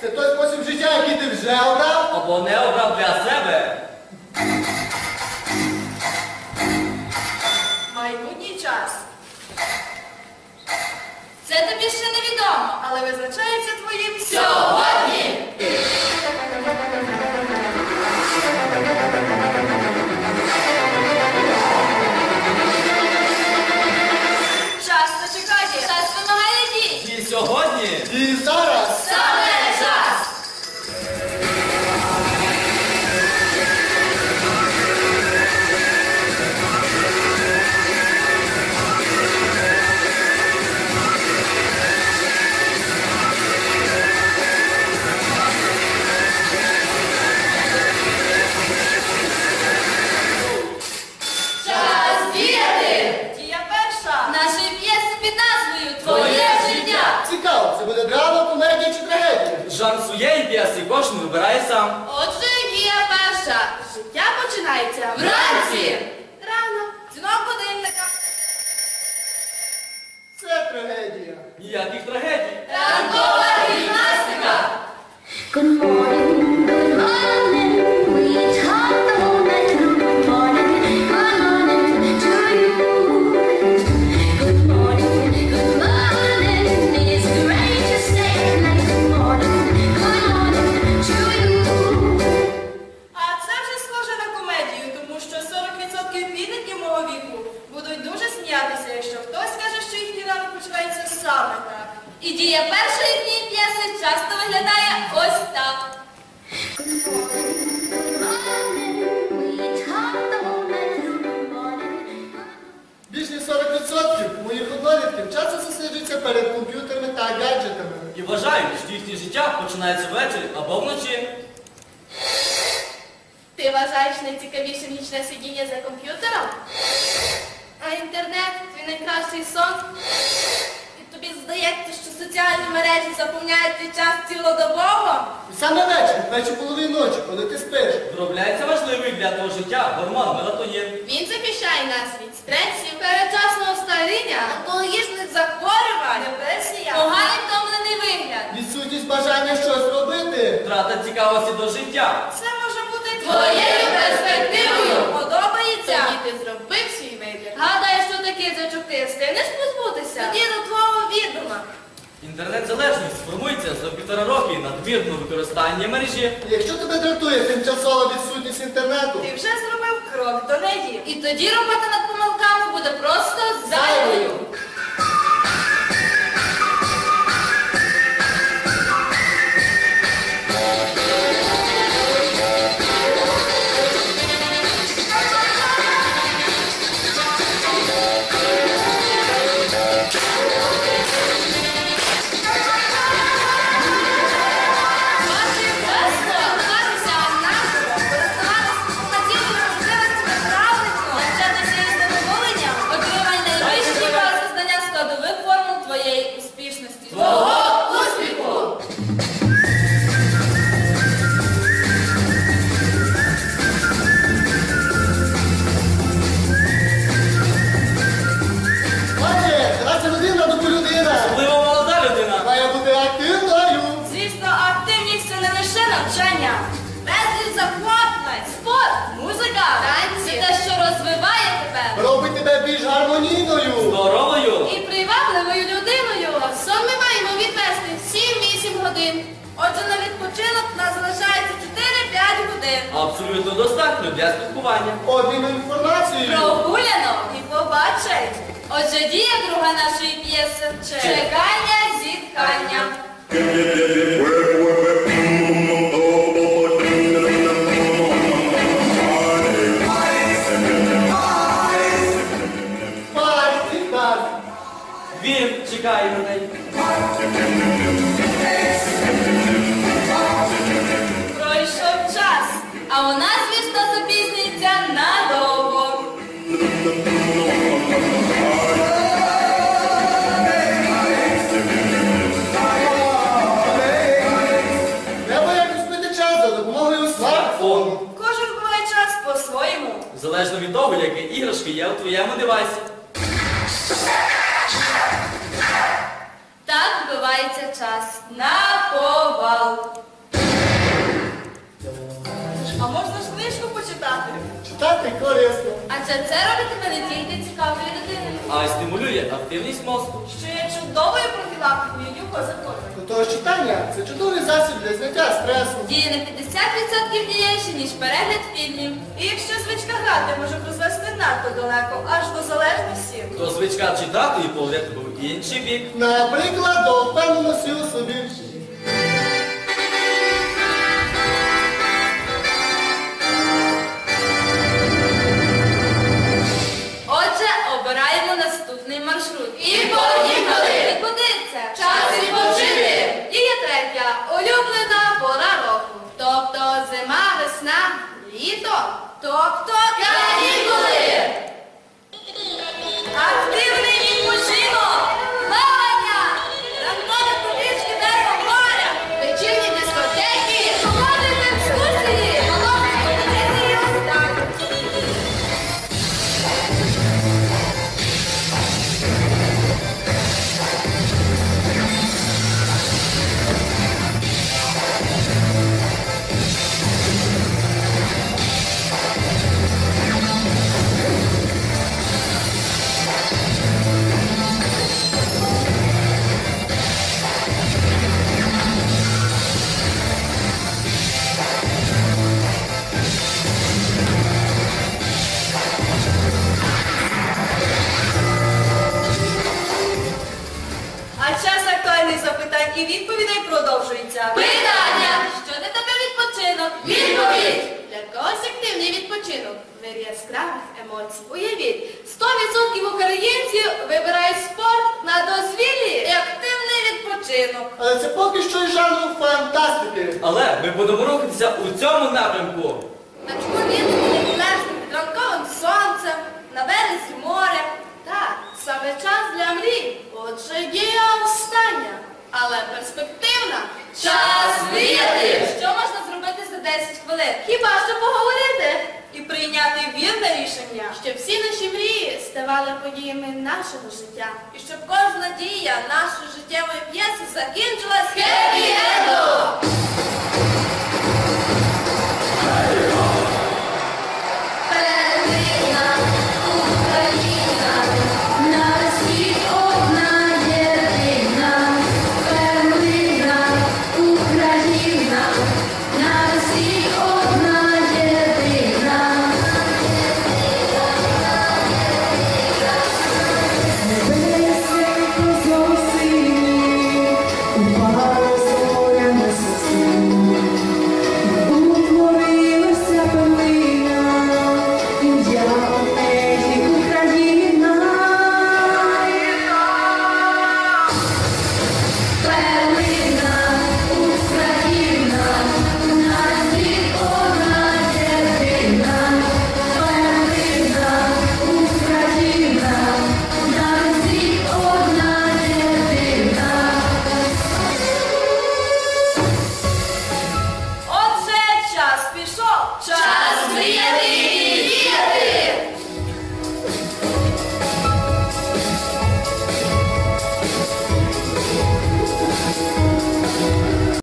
Це той спосіб життя, який ти вже обрав. Або не обрав для себе. Майбутній час. Це тобі ще невідомо, але визначається твоїм всього. Кожен вибирає сам. Отже, дія перша. Життя починається вранці. Рано. Дзвінок годинника. Це трагедія. Ніяких трагедій. Ранкова гімнастика. Більш ніж 40% моїх однолітків часто засиджуються перед комп'ютерами та гаджетами. І вважають, що їхнє життя починається ввечері або вночі. Ти вважаєш найцікавішим нічне сидіння за комп'ютером? А інтернет твій найкращий сон? І здається, що соціальні мережі заповняють твій час цілодобово? Саме вечір, перші половині ночі, коли ти спиш. Виробляється важливий для твого життя гормон мелатонін. Він захищає нас від стресів, передчасного старіння, онкологічних захворювань, депресія, поганий втомлений вигляд. Відсутність бажання щось робити. Втрата цікавості до життя. Це може бути твоєю перспективою. Подобається? Тоді ти зробив свій вибір. Гадаєш, що таке зачуки встигнеш позбутися? Тоді до твого відома. Інтернет-залежність формується за півтора роки надмірного використання мережі. Якщо тебе дратує тимчасова відсутність інтернету, Ти вже зробив крок до неї. І тоді робота над помилками буде просто зайвою. Відпочинок у нас залишається 4-5 годин. Абсолютно достатньо для спілкування. Обміну інформацією. Прогуляно і побачить. Отже, дія друга нашої п'єси чекання зіткання. Парті, так. Він чекає на неї. Твоєму. Так вбивається час. На повал. Читати корисно. А Адже це робить тебе не тільки цікавою людиною, А й стимулює активність мозку. що є чудовою профілактикою юкозакозу. До того ж читання це чудовий засіб для зняття стресу. Діє на 50% дієвіше, ніж перегляд фільмів. І якщо звичка грати може призвести надто далеко, аж до залежності. То звичка читати і погляд в інший бік. Наприклад, до впевненості у собі. І відповідей продовжується. Питання! Що для тебе відпочинок? Відповідь! Для когось активний відпочинок. Мир яскравих емоцій. Уявіть, 100% українців вибирають спорт на дозвіллі і активний відпочинок. Але це поки що із жанру фантастики. Але ми будемо рухатися у цьому напрямку. На чоловіку лежним під ранковим сонцем, на березі моря. Так, саме час для мрій. Отже, дія остання, але перспективна. Час мріяти! Що можна зробити за 10 хвилин? Хіба що поговорити і прийняти вірне рішення, щоб всі наші мрії ставали подіями нашого життя. І щоб кожна дія нашої життєвої п'єси закінчилась хеппі-ендом!